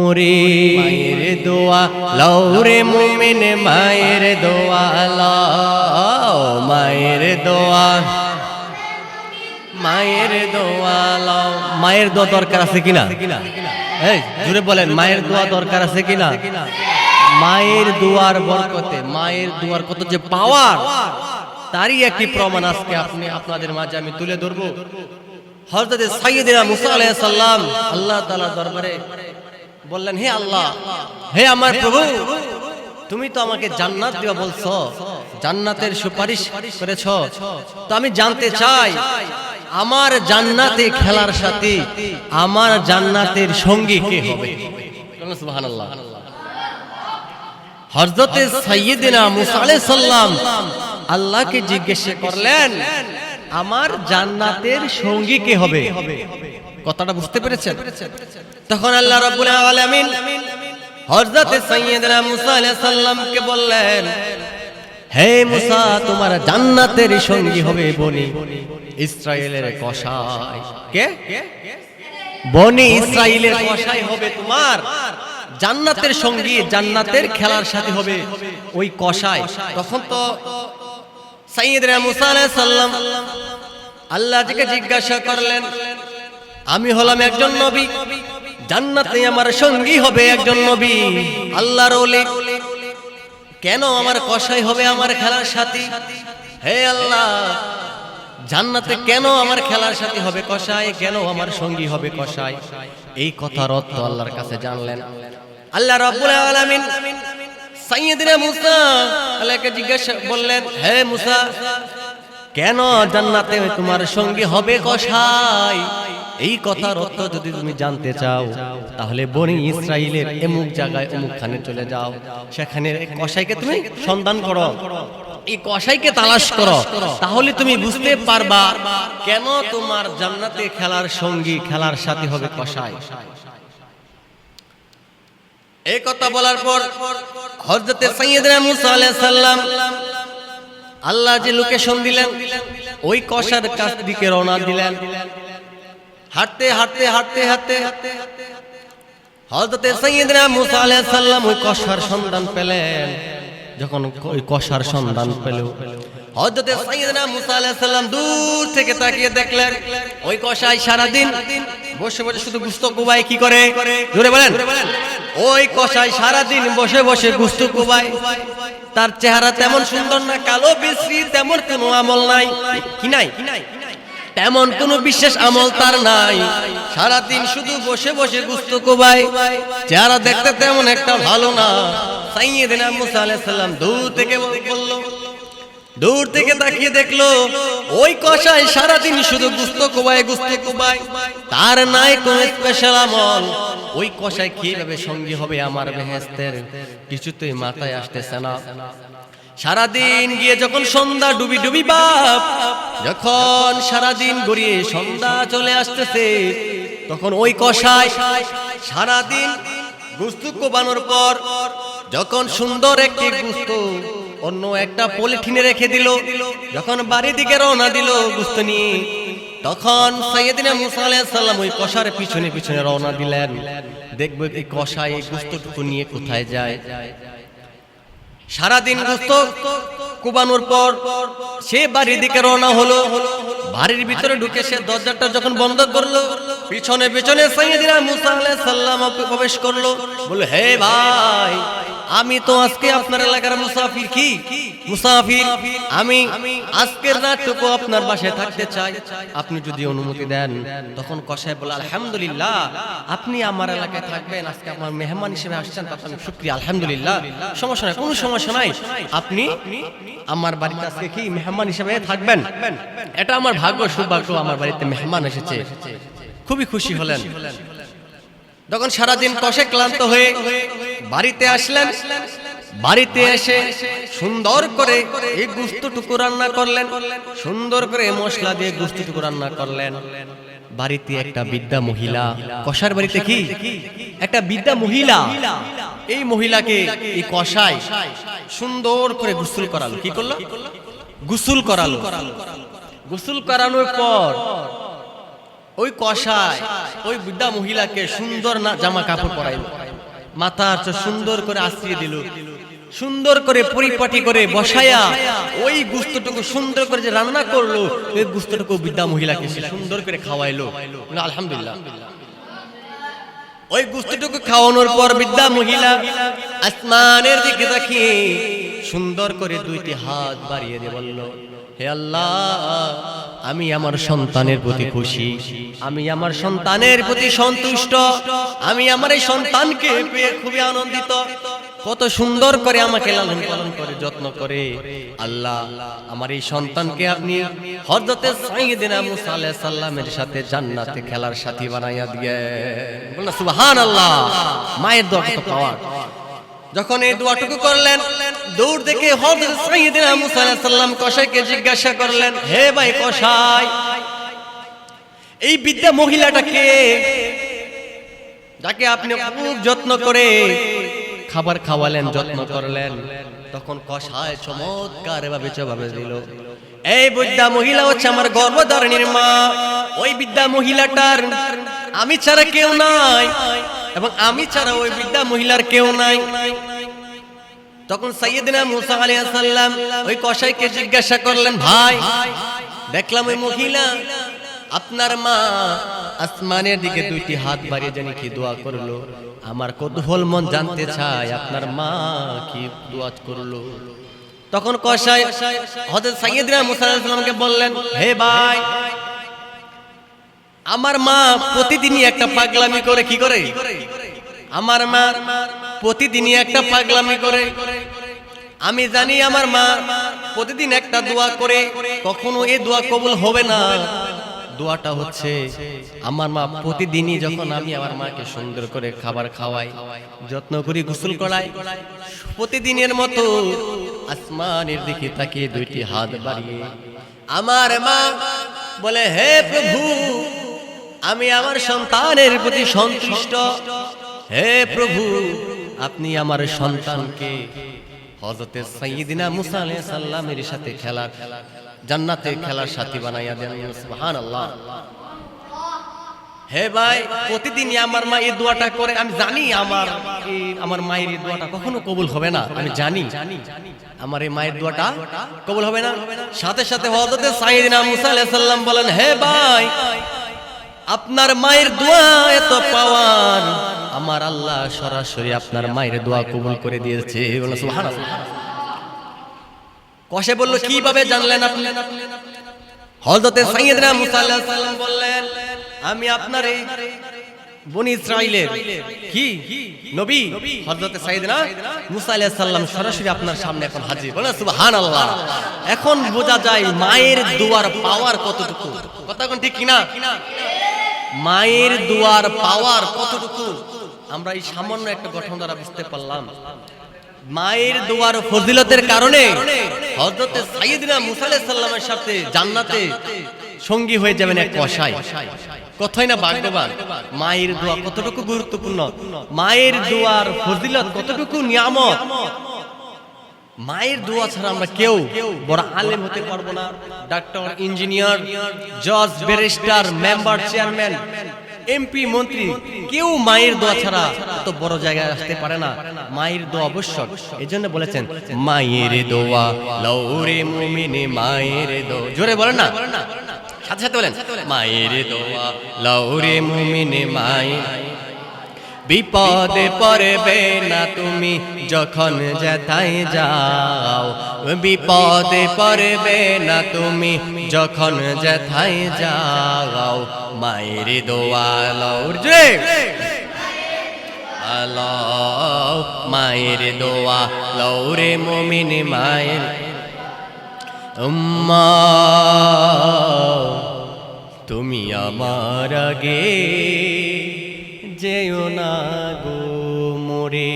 মোরে মায়ের দোয়া লৌরে মুমিন মায়ের দোয়া, লাও মায়ের দোয়া। মায়ের দোয়া মায়ের দোয়া দরকার আছে কিনা? এই জুড়ে বলেন, মায়ের দোয়া দরকার আছে কিনা? মায়ের দুয়ার বরকতে, মায়ের দুয়ার কত যে পাওয়ার, তারই একটি প্রমাণ আজকে আপনি আপনাদের মাঝে আমি তুলে ধরবো। হযরত সাইয়্যিদিনা মুসা আলাইহিস সালাম, আল্লাহ তাআলা দরবারে বললেন, হে আল্লাহ, হে আমার প্রভু, তুমি তো আমাকে জান্নাত দিবা বলছো, জান্নাতের সুপারিশ করেছ। তো আমি জানতে চাই, আমার জান্নাতে খেলার সাথে, আমার জান্নাতের সঙ্গী কে হবে? সুবহানাল্লাহ। হযরতে সাইয়্যিদিনা মুসা আলাইহিস সালাম আল্লাহকে জিজ্ঞেস করলেন, আমার জান্নাতের সঙ্গী কে হবে? কথাটা বুঝতে পেরেছেন? তখন আল্লাহ রাব্বুল আলামিন হযরতে সাইয়্যিদনা মুসা আলাইহিস সালামকে বললেন, হে মুসা, তোমার জান্নাতের সঙ্গী হবে বনি ইসরায়েলের কসাই। কে? বনি ইসরায়েলের কসাই হবে তোমার। জান্নাতের সঙ্গী জান্নাতের খেলার সাথে হবে ওই কসাই। তখন তো সাইয়্যিদনা মুসা আলাইহিস সালাম আল্লাহ থেকে জিজ্ঞাসা করলেন আমি হলাম একজন নবী। জান্নাতে আমার সঙ্গী হবে একজন নবী। আল্লাহর ওলি। কেন আমার কসাই হবে আমার খেলার সাথী? হে আল্লাহ, জান্নাতে কেন আমার খেলার সাথী হবে কসাই? কেন আমার সঙ্গী হবে কসাই? এই কথার অর্থ আল্লাহর কাছে জানলেন। আল্লাহ রাব্বুল আলামিন সাইয়্যিদিনা মুসা আল্লাহকে জিজ্ঞাসা বললেন, হে মুসা, কেন জান্নাতে তোমার সঙ্গী হবে কসাই? এই কথার অর্থ যদি তুমি জানতে চাও, তাহলে বনি ইসরায়েলের এমুক জায়গায় অমুক খানে চলে যাও। সেখানে কসাইকে তুমি সন্ধান করো। এই কসাইকে তালাশ করো। তাহলে তুমি বুঝতে পারবা কেন তোমার জান্নাতে খেলার সঙ্গী খেলার সাথী হবে কসাই। এই কথা বলার পর হযরতে সাইয়্যিদনা মুসা আলাইহিস সালাম আল্লাহ যে লোকেশন দিলেন, ওই কষার কাছ দিকে রওনা দিলেন। হাঁটতে হাঁটতে হাঁটতে হাঁটতে হযরতে সাইয়্যিদনা মুসা আলাইহিস সালাম ওই কষার সন্ধান পেলেন। যখন ওই কষার সন্ধান পেল হযরতে সাইয়্যিদনা মুসা আলাইহিস সালাম দূর থেকে তাকিয়ে দেখলেন, ওই কষাই সারা দিন বসে বসে শুধু গুস্ত কুবাই কি করে? জোরে বলেন। ওই কষাই সারা দিন বসে বসে গুস্ত কুবাই তার চেহারা তেমন সুন্দর না, কালো বিশ্রী, তেমন কোনো আমল নাই। কি নাই? তেমন কোনো বিশেষ আমল তার নাই। সারাদিন শুধু বসে বসে গুস্ত কোবাই চেহারা দেখতে তেমন একটা ভালো না। সাইয়্যিদিনা মুসা আলাইহিস সালাম দূর থেকে বলল দূর থেকে তাকিয়ে দেখল ওই কষাই সারাদিন শুধু গুস্ত কোবায় গুস্ত কোবায়। তার নাই কোন স্পেশাল আমল। ওই কষাই কীভাবে সঙ্গী হবে আমার বেহেস্তের? কিছুতেই মাথায় আসতেছে না। সারাদিন গিয়ে যখন সন্ধ্যা ডুবি ডুবি বাপ, যখন সারাদিন গড়িয়ে সন্ধ্যা চলে আসতেছে, তখন ওই কষাই সারাদিন গুস্তু কোবানোর পর যখন সুন্দর একটি গুস্ত অন্য একটা পলিথিনে রেখে দিল, যখন বাড়ির দিকে রওনা দিল গুস্ত নিয়ে, তখন সাইয়েদিনা মুসা আলাইহিস ওই কষার পিছনে পিছনে রওনা দিলেন। দেখবে এই কষাই এই গুস্তটুকু নিয়ে কোথায় যায়? সারাদিন গুস্ত কুবানোর পর সে বাড়ির দিকে রওনা হলো। বাড়ির ভিতরে ঢুকে সে দরজাটা যখন বন্ধ করল, পিছনে পিছনে সাইয়েদিনা মুসা আলাইহিস সালাম প্রবেশ করল। বলে হে ভাই আমি তো আজকে আপনার এলাকার মুসাফির কি? মুসাফির। আমি আজকের রাতটুকু আপনার বাসায় থাকতে চাই। আপনি যদি অনুমতি দেন তখন কষায় বলে আলহামদুলিল্লাহ আপনি আমার এলাকায় থাকবেন। আজকে আমার মেহমান হিসেবে আসছেন তার জন্য শুক্রিয়া আলহামদুলিল্লাহ। সমস্যা নাই কোনো সমস্যা নাই। আপনি আমার বাড়িতে আজকে কি মেহমান হিসেবে থাকবেন? এটা আমার ভাগ্য সৌভাগ্য। আমার বাড়িতে মেহমান এসেছে। খুবই খুশি হলেন। তখন সারাদিন কষে ক্লান্ত হয়ে বাড়িতে আসলেন, বাড়িতে এসে সুন্দর করে এই গুস্তটুকু রান্না করলেন, সুন্দর করে মশলা দিয়ে গুস্তটুকু রান্না করলেন। বাড়িতে একটা বিদ্যা মহিলা, কষার বাড়িতে কি? একটা বিদ্যা মহিলা। এই মহিলাকে এই কষাই সুন্দর করে গোসল করালো। কি করল? গোসল করালো। গোসল করানোর পর ওই কষায় ওই বৃদ্ধা মহিলাকে সুন্দর না জামা কাপড় পরাইল। মাথা সুন্দর করে আশ্রিয়ে দিল। সুন্দর করে পরিপাটি করে বসায়া ওই গুস্তটুকু সুন্দর করে যে রান্না করল, ওই গুস্তটুকু বৃদ্ধা মহিলাকে সুন্দর করে খাওয়াইলো। আলহামদুলিল্লাহ। ওই গুস্তটুকু খাওয়ানোর পর বৃদ্ধা মহিলা আসমানের দিকে তাকিয়ে সুন্দর করে দুইটি হাত বাড়িয়ে দিয়ে বলল হে আল্লাহ, আমি আমার সন্তানের প্রতি খুশি। আমি আমার সন্তানের প্রতি সন্তুষ্ট। আমি আমার এই সন্তানকে পেয়ে খুবই আনন্দিত। কত সুন্দর করে আমাকে লালন পালন করে, যত্ন করে। আল্লাহ, আমার এই সন্তানকে আপনি হযরতে সাইয়েদিনা মুসা আলাইহিস সালামের সাথে জান্নাতে খেলার সাথী বানাইয়া দিয়ে বলনা সুবহানাল্লাহ, মায়ের দোয়া কত পাওয়ার। যখন এই দোয়াটুকু করলেন দৌড় দেখে হযরত সাইয়েদিনা মুসা আলাইহিস সালাম জিজ্ঞাসা করলেন, হে ভাই কসাই, এই বিদ্যা মহিলাটাকে যাকে আপনি খুব যত্ন করে খাবার খাওয়ালেন, যত্ন করলেন। তখন কষায় চমৎকার ভাবে জবাবে দিল, এই বিদ্যা মহিলা হচ্ছে আমার গর্ভধারণীর মা। ওই বিদ্যা মহিলাটার আমি ছাড়া কেউ নাই এবং আমি ছাড়া ওই বিদ্যা মহিলার কেউ নাই। তখন সাইয়েদিনা মুসা আলাইহিস সালাম ওই কসাইকে জিজ্ঞাসা করলেন, ভাই, দেখলাম ওই মহিলা, আপনার মা আসমানের দিকে দুইটি হাত বাড়িয়ে জানি কি দোয়া করল। আমার কৌতূহল মন জানতে চাই আপনার মা কি দোয়া করল? তখন কসাই হযরত সাইয়েদিনা মুসা আলাইহিস সালামকে বললেন, হে ভাই, আমার মা প্রতিদিনই একটা পাগলামি করে, কি করে? আমার মা প্রতিদিনই একটা পাগলামি করে। আমি জানি আমার মা প্রতিদিন একটা দোয়া করে, কখনো এই দোয়া কবুল হবে না। দোয়াটা হচ্ছে, আমার মা প্রতিদিনই যখন আমি আমার মাকে সুন্দর করে খাবার খাওয়াই, যত্ন করি, গোসল করাই, প্রতিদিনের মতো আসমানের দিকে তাকিয়ে দুইটি হাত বাড়িয়ে আমার মা বলে, হে প্রভু, আমি আমার সন্তানের প্রতি সন্তুষ্ট। হে প্রভু আপনি আমার সন্তানকে হযরতে সাইয়্যিদিনা মুসা আলাইহিস সালামের সাথে খেলা, জান্নাতে খেলার সাথী বানাইয়া দেন। সুবহানাল্লাহ। হে ভাই, প্রতিদিনই আমার মা এই দোয়াটা করে। আমি জানি আমার আমার মায়ের এই দোয়াটা কখনো কবুল হবে না। আমি জানি আমার এই মায়ের দোয়াটা কবুল হবে না। সাথে সাথে হযরতে সাইয়্যিদিনা মুসা আলাইহিস সালাম বলেন, হে ভাই, আপনার মায়ের দোয়া এত পাওয়ার। আমার আল্লাহ সরাসরি আপনার মায়ের দোয়া কবুল করে দিয়েছে। কষে বলল, কীভাবে জানলেন সাইয়েদনা মুসা বললেন, আমি আপনার সরাসরি আপনার সামনে এখন হাজির। এখন বোঝা যায় মায়ের দোয়ার পাওয়ার কতটুকু? কথা ঠিক মায়ের দুয়ার পাওয়ার কতটুকু? আমরা এই সামান্য একটা গঠন দ্বারা বুঝতে পারলাম। মায়ের দোয়ার ফজিলতের কারণে হযরতে সাইয়েদনা মুসা আলাইহিস সালামের সাথে জান্নাতে সঙ্গী হয়ে যাবেন এক কসাই। কথাই না ভাগ্যবান মায়ের দোয়া কতটুকু গুরুত্বপূর্ণ? মায়ের দুয়ার ফজিলত কতটুকু নিয়ামত? মায়ের দোয়া ছাড়া আমরা কেউ বড় আলেম হতে পারব না। ডাক্তার ইঞ্জিনিয়ার জজ ব্যারিস্টার মেম্বার চেয়ারম্যান। এমপি মন্ত্রী, কেউ মায়ের দোয়া ছাড়া এত বড় জায়গায় আসতে পারে না। মায়ের দোয়া আবশ্যক এই জন্য বলেছেন, মায়ের দোয়া লৌরে মুমিনে মায়ের দোয়া। জোরে বলেন না। সাথে সাথে বলেন, মায়ের দোয়া লৌরে মুমিনে মায়ের বিপদে পড়বে না তুমি যখন যেথায় যাও। বিপদে পড়বে না তুমি যখন যেথায় যাও। মায়ের দোয়ালর যে মায়ের দোয়া লৌরে মমিন মায়ের। উম্মা। তুমি আমার আগে যেও না গো মোরে।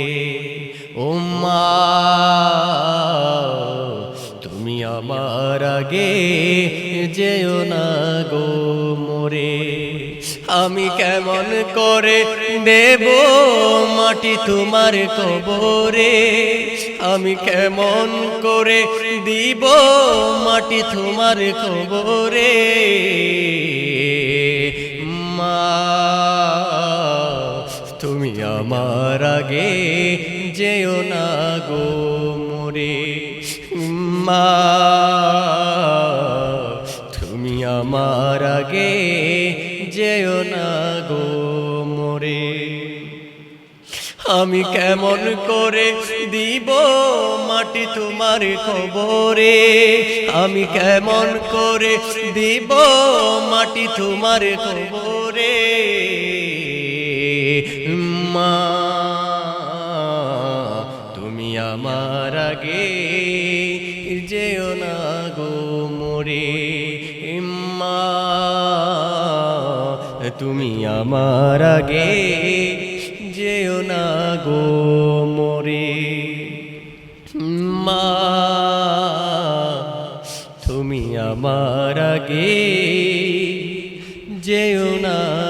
উম্মা, তুমি আমার আগে যেও না গো মোরে। আমি কেমন করে দেব মাটি তোমার কবরে? আমি কেমন করে দিব মাটি তোমার কবরে? মা আমার আগে যেও না গো মোরে। মা তুমি আমার আগে যেও না গো মোরে। আমি কেমন করে দিব মাটি তোমার খবরে আমি কেমন করে দিব মাটি তোমার খবরে মা, তুমি আমার আগে যেও না গো মোরে তুমি আমার আগে যেও না গো মোরে মা, তুমি আমার আগে যেও না